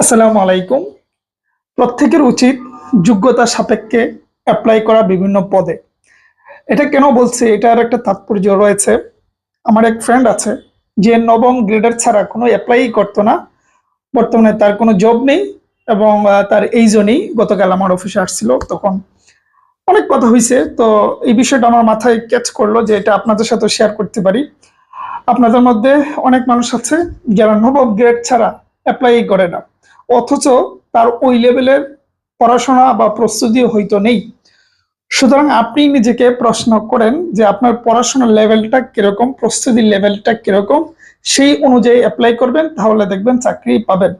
আসসালামু আলাইকুম। প্রত্যেকের উচিত যোগ্যতা সাপেক্ষে অ্যাপ্লাই করা বিভিন্ন পদে। এটা কেন বলছি? এটার একটা তাৎপর্য রয়েছে। আমার এক ফ্রেন্ড আছে, যে নবম গ্রেডের ছাড়া কোনো অ্যাপ্লাই করতো না। বর্তমানে তার কোনো জব নেই এবং তার এই জন্যই গতকাল আমার অফিসে আসছিল তখন। অনেক কথা হয়েছে তো এই বিষয়টা আমার মাথায় ক্যাচ করল যে এটা আপনাদের সাথে শেয়ার করতে পারি। আপনাদের মধ্যে অনেক মানুষ আছে যারা নবম গ্রেড ছাড়া অ্যাপ্লাই করে না। অথচ তার ওই লেভেলের পড়াশোনা বা প্রস্তুতি হয়তো নেই। সুতরাং আপনি নিজেকে প্রশ্ন করেন যে আপনার পড়াশোনার লেভেলটা কীরকম, প্রস্তুতির লেভেলটা কীরকম, সেই অনুযায়ী অ্যাপ্লাই করবেন, তাহলে দেখবেন চাকরি পাবেন।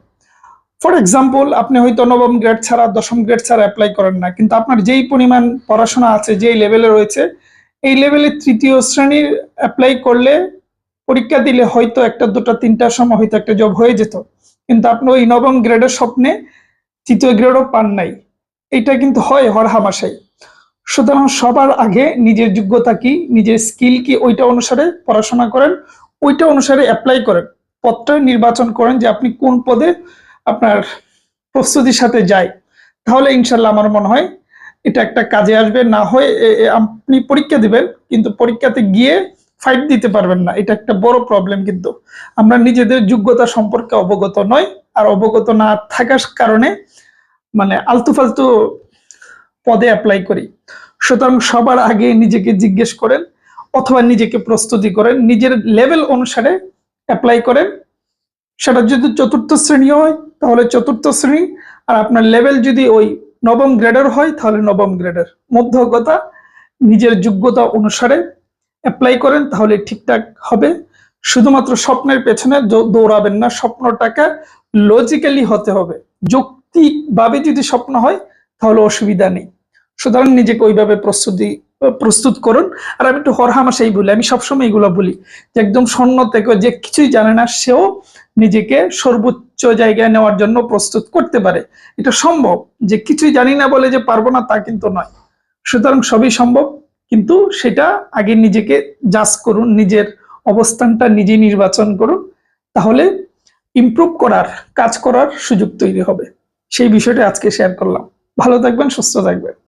ফর এক্সাম্পল আপনি হয়তো নবম গ্রেড ছাড়া, দশম গ্রেড ছাড়া অ্যাপ্লাই করেন না, কিন্তু আপনার যেই পরিমাণ পড়াশোনা আছে, যেই লেভেলে রয়েছে, এই লেভেলে তৃতীয় শ্রেণির অ্যাপ্লাই করলে পরীক্ষা দিলে হয়তো একটা, দুটা তিনটার সময় হয়তো একটা জব হয়ে যেত। কিন্তু আপনি ওই নবম গ্রেডের স্বপ্নে তৃতীয় গ্রেডও পান নাই। এটা কিন্তু হয় হরহামাশাই সুতরাং সবার আগে নিজের যোগ্যতা কি, নিজের স্কিল কি, ওইটা অনুসারে পড়াশোনা করেন, ওইটা অনুসারে অ্যাপ্লাই করেন। পদটা নির্বাচন করেন যে আপনি কোন পদে আপনার প্রস্তুতির সাথে যায়। তাহলে ইনশাল্লাহ আমার মনে হয় এটা একটা কাজে আসবে। না হয় আপনি পরীক্ষা দিবেন, কিন্তু পরীক্ষাতে গিয়ে ফাইট দিতে পারবেন না। এটা একটা বড় প্রবলেম কিন্তু। আমরা নিজেদের যোগ্যতা সম্পর্কে অবগত নয় আর অবগত না থাকার কারণে মানে আলতু ফালতু পদে অ্যাপ্লাই করি। সুতরাং সবার আগে নিজেকে জিজ্ঞেস করেন অথবা নিজেকে প্রস্তুতি করেন, নিজের লেভেল অনুসারে অ্যাপ্লাই করেন। সেটা যদি চতুর্থ শ্রেণি হয়, তাহলে চতুর্থ শ্রেণি। আর আপনার লেভেল যদি ওই নবম গ্রেডের হয়, তাহলে নবম গ্রেডের মধ্যগতা নিজের যোগ্যতা অনুসারে অ্যাপ্লাই করেন, তাহলে ঠিকঠাক হবে। শুধুমাত্র স্বপ্নের পেছনে দৌড়াবেন না, স্বপ্নটাকে লজিক্যালি হতে হবে। যৌক্তিকভাবে যদি স্বপ্ন হয়, তাহলে অসুবিধা নেই। সুতরাং নিজেকে ওইভাবে প্রস্তুতি, প্রস্তুত করুন। আর আমি একটু হরহামাশাই বলি, আমি সবসময় এগুলো বলি যে একদম স্বর্ণ থেকে যে কিছুই জানে না, সেও নিজেকে সর্বোচ্চ জায়গায় নেওয়ার জন্য প্রস্তুত করতে পারে। এটা সম্ভব। যে কিছুই জানি না বলে যে পারব না, তা কিন্তু নয়। সুতরাং সবই সম্ভব। কিন্তু সেটা আগে নিজেকে জাজ করুন, নিজের অবস্থানটা নিজে নির্বাচন করুন, তাহলে ইমপ্রুভ করার, কাজ করার সুযোগ তৈরি হবে। সেই বিষয়টা আজকে শেয়ার করলাম। ভালো থাকবেন, সুস্থ থাকবেন।